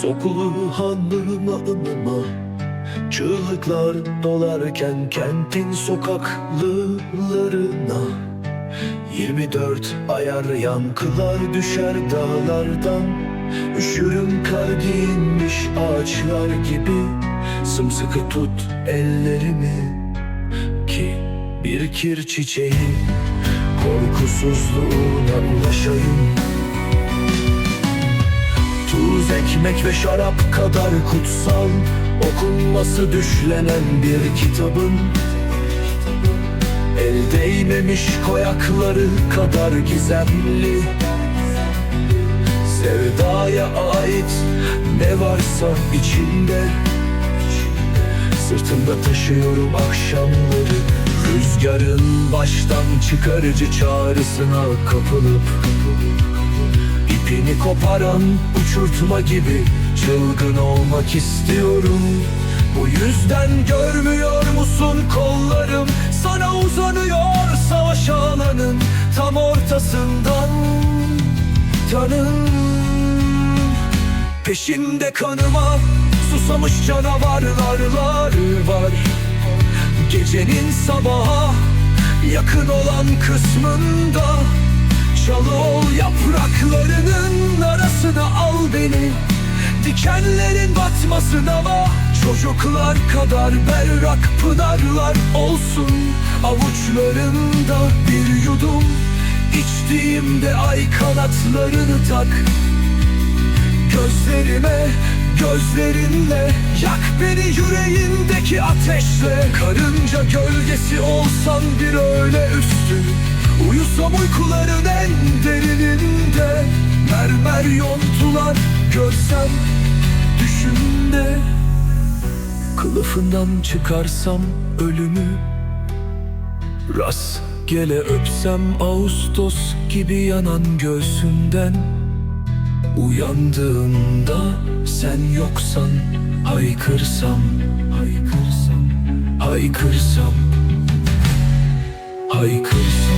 Sokulu hanlıma ınıma. Çığlıklar dolarken kentin sokaklılarına. 24 ayar yankılar düşer dağlardan. Üşürüm kar giyinmiş ağaçlar gibi. Sımsıkı tut ellerimi Ki bir kir çiçeği Korkusuzluğuna ulaşayım ekmek ve şarap kadar kutsal Okunması düşlenen bir kitabın El değmemiş koyakları kadar gizemli. Sevdaya ait ne varsa içinde Sırtımda taşıyorum akşamları. Rüzgarın baştan çıkarıcı çağrısına kapılıp İpini koparan uçurtma gibi çılgın olmak istiyorum. Bu yüzden görmüyor musun kollarım? Sana uzanıyor savaş alanın tam ortasından. Tanın. Peşimde kanıma susamış canavarlar var. Gecenin sabaha yakın olan kısmında Çalı ol yapraklarının arasına beni Dikenlerin batmasın ama Çocuklar kadar berrak pınarlar olsun. Avuçlarımda bir yudum. İçtiğimde ay kanatlarını tak. Gözlerime gözlerinle Yak beni yüreğindeki ateşle. Karınca gölgesi olsan bir öyle üstü. Uyusam uykuların en derininde Mermer yontular görsem düşümde Kılıfından çıkarsam ölümü. Rastgele öpsem Ağustos gibi yanan göğsünden. Uyandığımda sen yoksan haykırsam Haykırsam Haykırsam Haykırsam